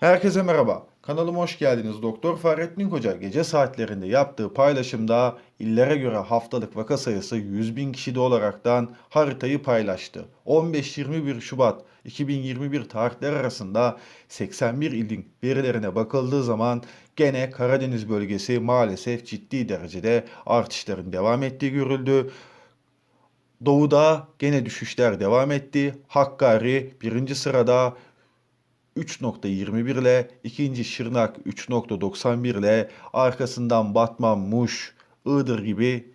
Herkese merhaba. Kanalıma hoş geldiniz. Doktor Fahrettin Koca gece saatlerinde yaptığı paylaşımda illere göre haftalık vaka sayısı 100 bin kişide olaraktan haritayı paylaştı. 15-21 Şubat 2021 tarihler arasında 81 ilin verilerine bakıldığı zaman gene Karadeniz bölgesi maalesef ciddi derecede artışların devam ettiği görüldü. Doğu'da gene düşüşler devam etti. Hakkari birinci sırada 3.21 ile ikinci Şırnak 3.91 ile arkasından Batman, Muş, Iğdır gibi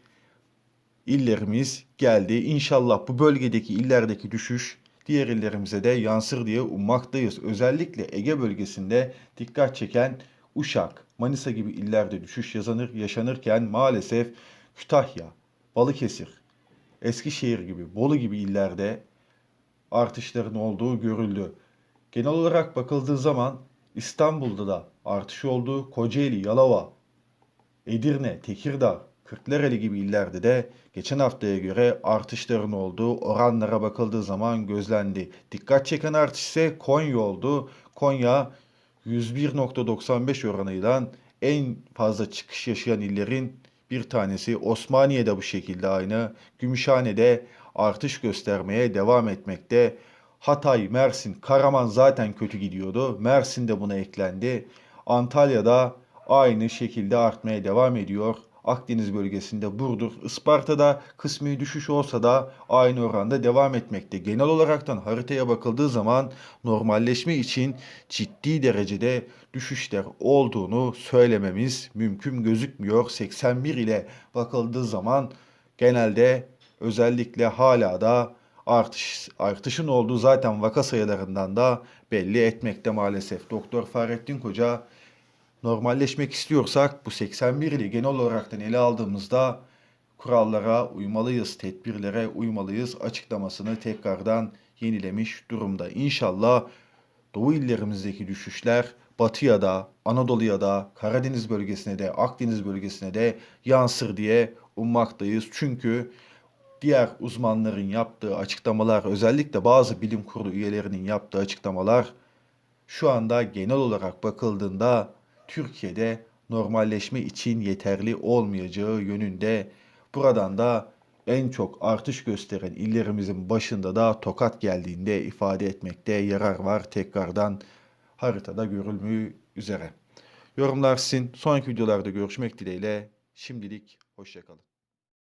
illerimiz geldi. İnşallah bu bölgedeki illerdeki düşüş diğer illerimize de yansır diye ummaktayız. Özellikle Ege bölgesinde dikkat çeken Uşak, Manisa gibi illerde düşüş yaşanır, yaşanırken maalesef Kütahya, Balıkesir, Eskişehir gibi, Bolu gibi illerde artışların olduğu görüldü. Genel olarak bakıldığı zaman İstanbul'da da artış oldu. Kocaeli, Yalova, Edirne, Tekirdağ, Kırklareli gibi illerde de geçen haftaya göre artışların olduğu oranlara bakıldığı zaman gözlendi. Dikkat çeken artış ise Konya oldu. Konya 101.95 oranıyla en fazla çıkış yaşayan illerin bir tanesi. Osmaniye'de bu şekilde aynı. Gümüşhane'de artış göstermeye devam etmekte. Hatay, Mersin, Karaman zaten kötü gidiyordu. Mersin de buna eklendi. Antalya'da aynı şekilde artmaya devam ediyor. Akdeniz bölgesinde Burdur, Isparta'da kısmi düşüş olsa da aynı oranda devam etmekte. Genel olaraktan haritaya bakıldığı zaman normalleşme için ciddi derecede düşüşler olduğunu söylememiz mümkün gözükmüyor. 81 ile bakıldığı zaman genelde özellikle hala da artış artışın olduğu zaten vaka sayılarından da belli etmekte maalesef. Doktor Fahrettin Koca normalleşmek istiyorsak bu 81 ili genel olarak ele aldığımızda kurallara uymalıyız, tedbirlere uymalıyız açıklamasını tekrardan yenilemiş durumda. İnşallah Doğu illerimizdeki düşüşler Batıya da, Anadolu'ya da, Karadeniz bölgesine de, Akdeniz bölgesine de yansır diye ummaktayız. Çünkü diğer uzmanların yaptığı açıklamalar, özellikle bazı bilim kurulu üyelerinin yaptığı açıklamalar şu anda genel olarak bakıldığında Türkiye'de normalleşme için yeterli olmayacağı yönünde. Buradan da en çok artış gösteren illerimizin başında da Tokat geldiğinde ifade etmekte yarar var tekrardan haritada görülmüyor üzere. Yorumlar sizin. Sonraki videolarda görüşmek dileğiyle. Şimdilik hoşçakalın.